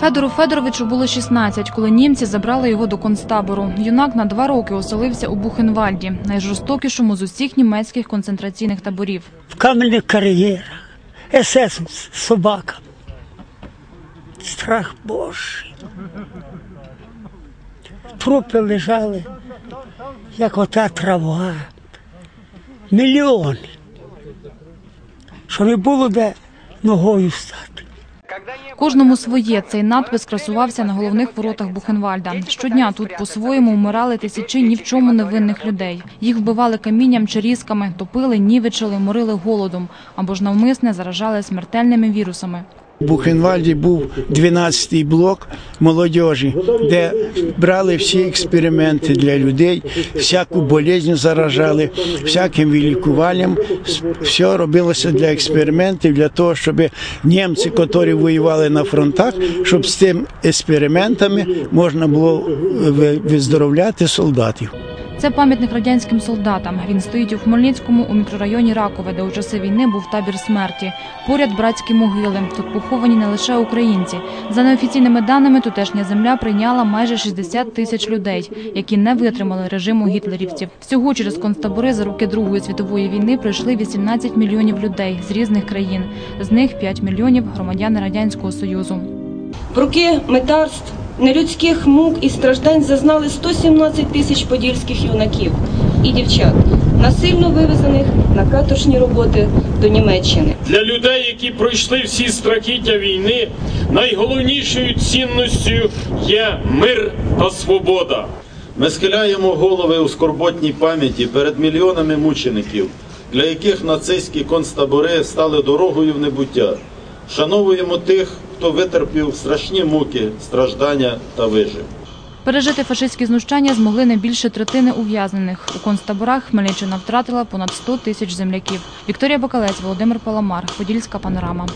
Федору Федоровичу було 16, коли німці забрали його до концтабору. Юнак на два роки оселився у Бухенвальді, найжорстокішому з усіх німецьких концентраційних таборів. в каменних кар'єрах, СС собака. Страх Божий. Трупи лежали, як ота трава. Мільйони. Що не було де ногою стати. Кожному своє цей надпис красувався на головних воротах Бухенвальда. Щодня тут по-своєму вмирали тисячі ні в чому невинних людей. Їх вбивали камінням чи різками, топили, нівечили, морили голодом або ж навмисне заражали смертельними вірусами. У Бухенвальді був 12-й блок молодіжі, де брали всі експерименти для людей, всяку болезнь заражали, всяким лікуванням. Все робилося для експериментів, для того, щоб німці, які воювали на фронтах, щоб з тим експериментами можна було виздоровляти солдатів. Це пам'ятник радянським солдатам. Він стоїть у Хмельницькому у мікрорайоні Ракове, де у часи війни був табір смерті. Поряд братські могили. Тут поховані не лише українці. За неофіційними даними, тутешня земля прийняла майже 60 тисяч людей, які не витримали режиму гітлерівців. Всього через концтабори за роки Другої світової війни пройшли 18 мільйонів людей з різних країн. З них 5 мільйонів громадяни радянського союзу. В роки метарств, нелюдських мук і страждань зазнали 117 тисяч подільських юнаків і дівчат, насильно вивезених на каторжні роботи до Німеччини. Для людей, які пройшли всі страхіття війни, найголовнішою цінністю є мир та свобода. Ми схиляємо голови у скорботній пам'яті перед мільйонами мучеників, для яких нацистські концтабори стали дорогою в небуття. Шановуємо тих, хто витерпів страшні муки, страждання та вижив. Пережити фашистські знущання змогли не більше третини ув'язнених. У концтаборах Хмельниччина втратила понад 100 тисяч земляків. Вікторія Бакалець, Володимир Паламар, Подільська панорама.